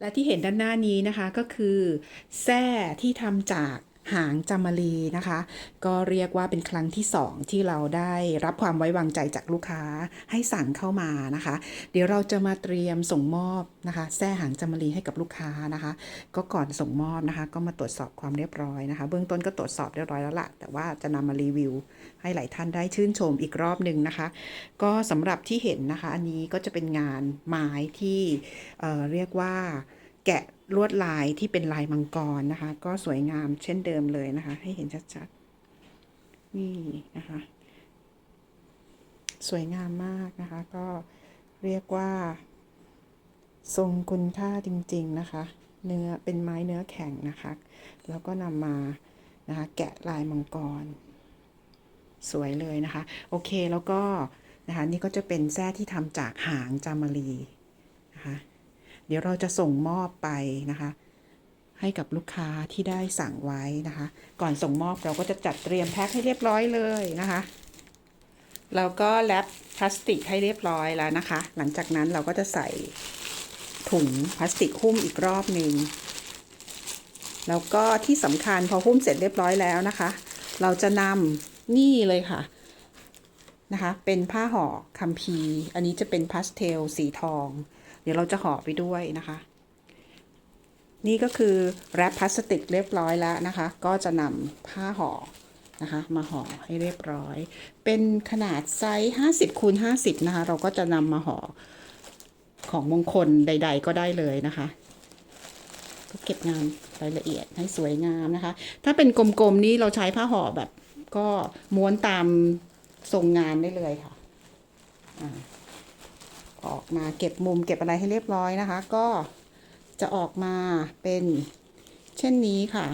และที่เห็นด้านหน้านี้นะคะก็คือแส้ที่ทำจาก หางจามรีนะคะ ก็เรียกว่าเป็นครั้งที่ 2 ที่เราได้รับความไว้วางใจจากลูกค้าให้สั่งเข้ามานะคะ เดี๋ยวเราจะมาเตรียมส่งมอบนะคะแส้หางจามรีให้กับลูกค้านะคะ ก็ก่อนส่งมอบนะคะ ก็มาตรวจสอบความเรียบร้อยนะคะ เบื้องต้นก็ตรวจสอบเรียบร้อยแล้วล่ะแต่ว่าจะนำมารีวิว ให้หลายท่านได้ชื่นชมอีกรอบหนึ่งนะคะ ก็สำหรับที่เห็นนะคะ อันนี้ก็จะเป็นงานไม้ที่เเรียกว่าแกะ ลวดลายที่เป็นลายมังกรนะคะ ก็สวยงามเช่นเดิมเลยนะคะ ให้เห็นชัดๆ นี่นะคะ สวยงามมากนะคะ ก็เรียกว่า ทรงคุณค่าจริง ๆนะคะ เนื้อเป็นไม้เนื้อแข็งนะคะ แล้วก็นำมานะคะ แกะลายมังกร สวยเลยนะคะ โอเคแล้วก็นะคะ นี่ก็จะเป็นแส้ที่ทำจากหางจามรีนะคะ เดี๋ยวเราจะส่งมอบไปนะคะ ให้กับลูกค้าที่ได้สั่งไว้นะคะ ก่อนส่งมอบเราก็จะจัดเตรียมแพ็คให้เรียบร้อยเลยนะคะเราก็แรปพลาสติกให้เรียบร้อยแล้วนะคะ หลังจากนั้นเราก็จะใส่ถุงพลาสติกหุ้มอีกรอบหนึ่งแล้วก็ที่สำคัญพอหุ้มเสร็จเรียบร้อยแล้วนะคะ เราจะนำนี่เลยค่ะนะคะ เป็นผ้าห่อคัมภีอันนี้จะเป็นพาสเทลสีทอง เดี๋ยวเราจะห่อไปด้วยนะคะ นี่ก็คือแรปพลาสติกเรียบร้อยแล้วนะคะ ก็จะนำผ้าห่อนะคะมาห่อให้เรียบร้อย เป็นขนาดไซส์ 50คูณ50 นะคะ เราก็จะนำมาห่อของมงคลใด ๆ ก็ได้เลยนะคะก็เก็บงานรายละเอียดให้สวยงามนะคะ ถ้าเป็นกลมๆนี้เราใช้ผ้าห่อแบบก็ม้วนตามทรงงานได้เลยค่ะอ่า ออกมาเก็บมุมเก็บอะไรให้เรียบร้อยนะคะ ก็จะออกมาเป็นเช่นนี้ค่ะ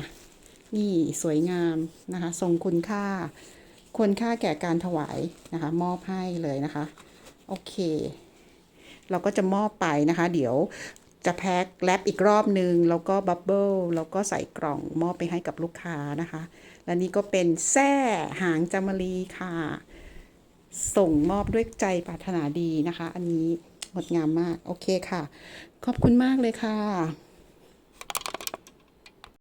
นี่สวยงามนะคะทรงคุณค่า ควรค่าแก่การถวายนะคะ มอบให้เลยนะคะ โอเค เราก็จะมอบไปนะคะ เดี๋ยวจะแพ็คแรปอีกรอบหนึ่งแล้วก็บับเบิลแล้วก็ใส่กล่องมอบไปให้กับลูกค้านะคะ และนี่ก็เป็นแส้หางจามรีค่ะ ส่งมอบด้วยใจปรารถนาดีนะคะ อันนี้งดงามมาก โอเคค่ะ ขอบคุณมากเลยค่ะ